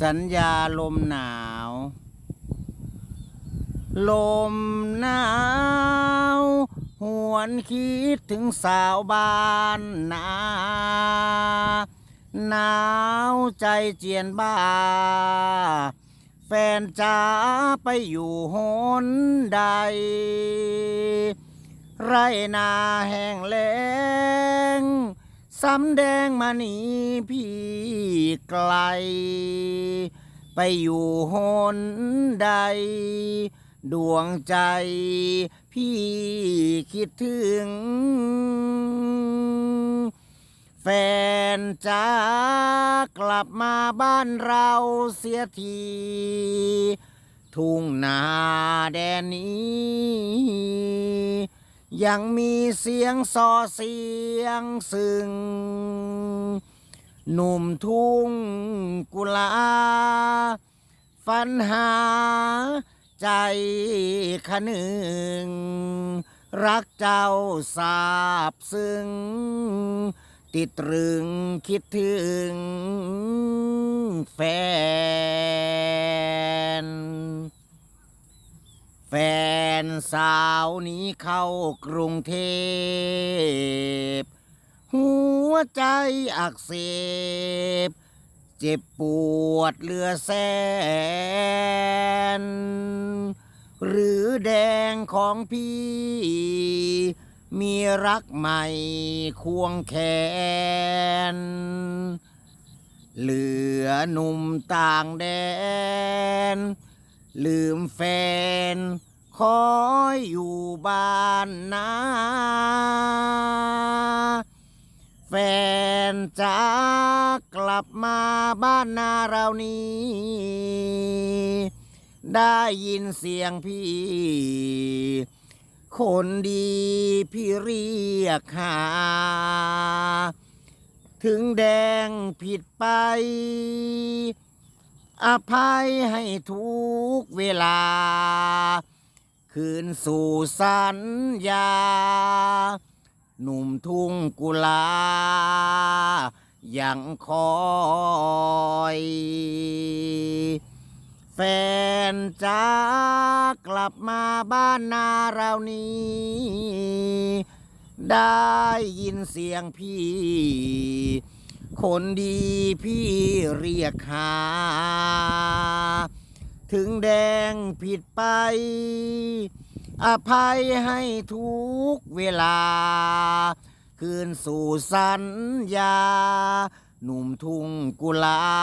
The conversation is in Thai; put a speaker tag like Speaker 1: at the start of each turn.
Speaker 1: สัญญาลมหนาว ลมหนาว หวนคิดถึงสาวบ้านนาหนาวใจเจียนบ้า แฟนจ๋าไปอยู่หนใด ไรนาแห้งแล้ง สำแดงมานีพี่ไกล ไปอยู่หนใด ดวงใจพี่คิดถึง แฟนจ้ากลับมาบ้านเราเสียที ทุ่งนาแดนนี้ ยังมีเสียงซอเสียงซึ่ง หนุ่มทุ่งกุลาฝันหาใจขนึง รักเจ้าสาบซึ้งติดตรึงคิดถึงแฟน แฟน นสาวนี้เข้ากรุงเทพ หัวใจอักเสบ เจ็บปวดเลือแสน หรือแดงของพี่ มีรักใหม่ควงแขน เหลือหนุ่มต่างแดน ลืมแฟน คอยอยู่บ้านนาแฟนจ้ากลับมาบ้านนาเรานี้ ได้ยินเสียงพี่ คนดีพี่เรียกหา ถึงแดงผิดไป อภัยให้ทุกเวลา คืนสู่สัญญา หนุ่มทุ่งกุลา ยังคอย แฟนจ้ากลับมาบ้านนาเรานี้ ได้ยินเสียงพี่ คนดีพี่เรียกหา ถึงแดงผิดไป อภัยให้ทุกเวลา คืนสู่สัญญา หนุ่มทุ่งกุลา